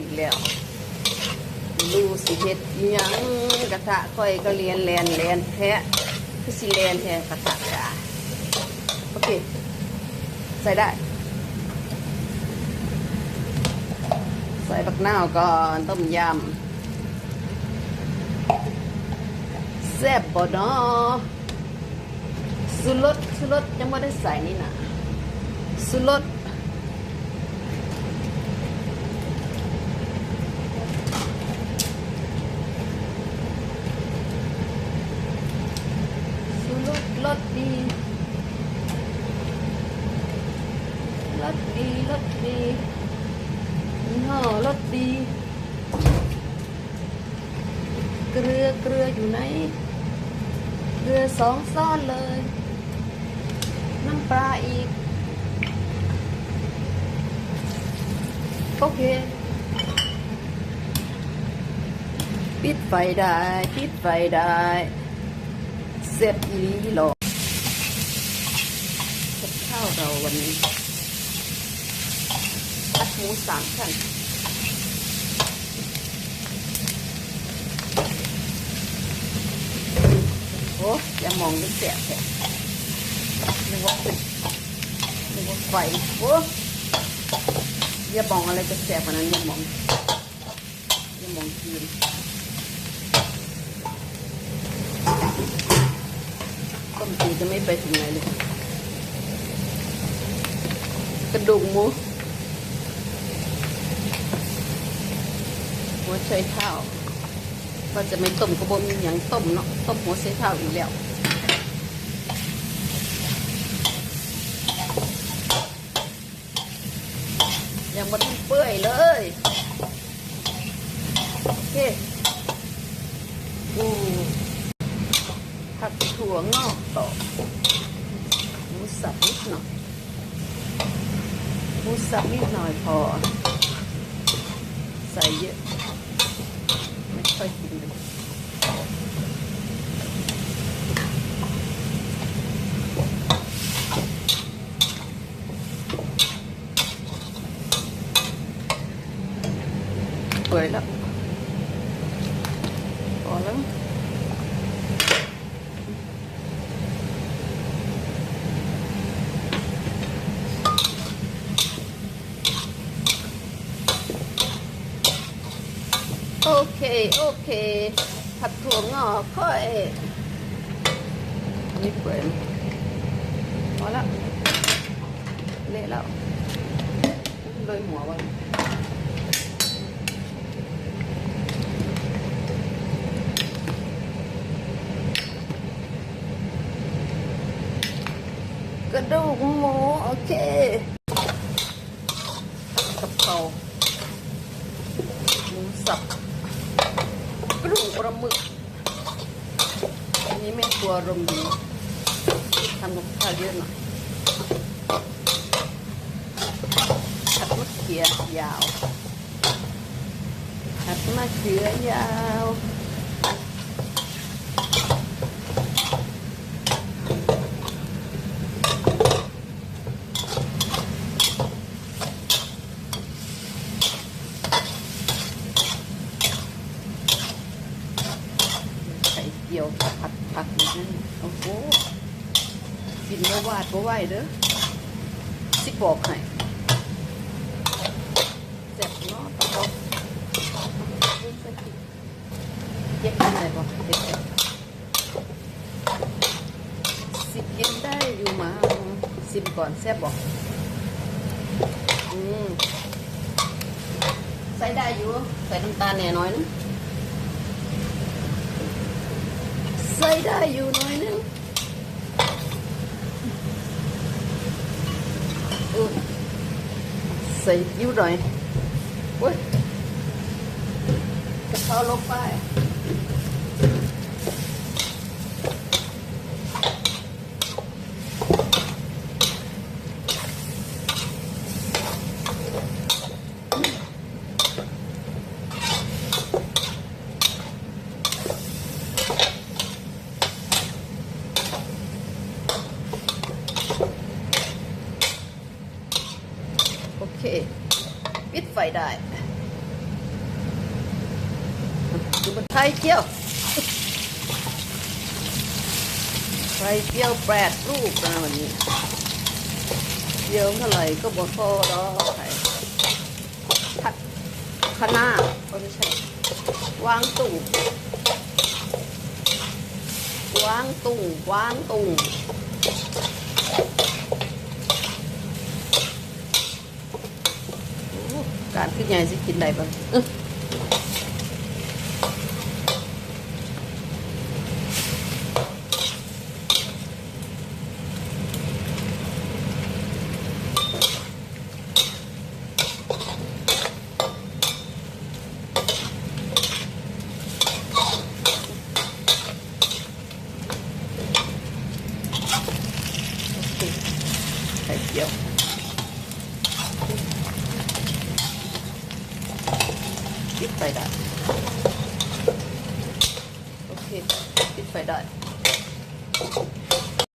อีกแล้วดูสิเฮ็ดยังกระทะค่อยก็เรียนแลนแลนแท้คือสิแลนแท้กระทะจ้าโอเค ใส่ได้ ใส่บักนาวก่อนต้มยำแซ่บบ่เนาะสุรสสุรสยังไม่ได้ใส่นี่นะสุรสรสดี รสดีรสดียี่ห้อรสดี เกลือเกลืออยู่ไหน เกลือสองซ่อนเลย น้ำปลาอีก โอเค ปิดไฟได้ ปิดไฟได้เสร็จอีหลีหรอกข้าวเราวันนี้ หมูสามชั้นโอ้อย่ามองเป็นเสียแท้นึกว่าเป็นนึกว่าไฟโอ้อย่ามองอะไรจะแสบกว่านั้นอย่ามองอย่ามองคืนต้มจีจะไม่ไปถึงไหนเลยกระดูกหมู หัวไชเท้าว่าจะไม่ต้มกระบมีอย่างต้มเนาะต้มหัวไชเท้าอีกแล้วยังมันเปื่อยเลยโอเคอู้ผักถั่วงอกต่อหมูสับนิดหน่อยหมูสับนิดหน่อยพอ ใส่เยอะ ไม่ค่อยกินเลยเปื่อยแล้วพอแล้ว โอเค ผัดถั่วงอกค่อยอันนี่เปื่อยแล้วพอแล้วเละแล้วเลยหัวไว้กระดูกหมูโอเคกะเพราหมูสับ หมึก อันนี้ไม่กลัวรมดีทำกับข้าวเยอะหน่อยผัดมะเขือยาวผัดมะเขือยาว ไข่ เจียวผัดผักอีกนั่นโอ้โหกินแล้ววาดก็ไหวเด้อสิบอกให้แซ่บเนาะตะบอกเย็กกินได้บ่เด็กสิกินได้อยู่มาสิมก่อนแซ่บบอกอืมใส่ได้อยู่ ใส่น้ำตาลแหน่น้อยนะ ใส่ได้อยู่หน่อยนึงอุ๊ยใส่ยิ้วหน่อยเฮ้ยกระเพราลงไป ปิดไฟได้ดูมันไข่เจียวไข่เจียวแปดลูกนะวันนี้เจียวเท่าไหร่ก็บ่พอดอกไข่ผัดคะน้าก็ไม่ใช่วางตุ่งวางตุ่งวางตุ่งโอ้การขึ้นใหญ่สิกินได้ปะอื้อโอเคไข่เจียว ปิดไฟได้ โอเค ปิดไฟได้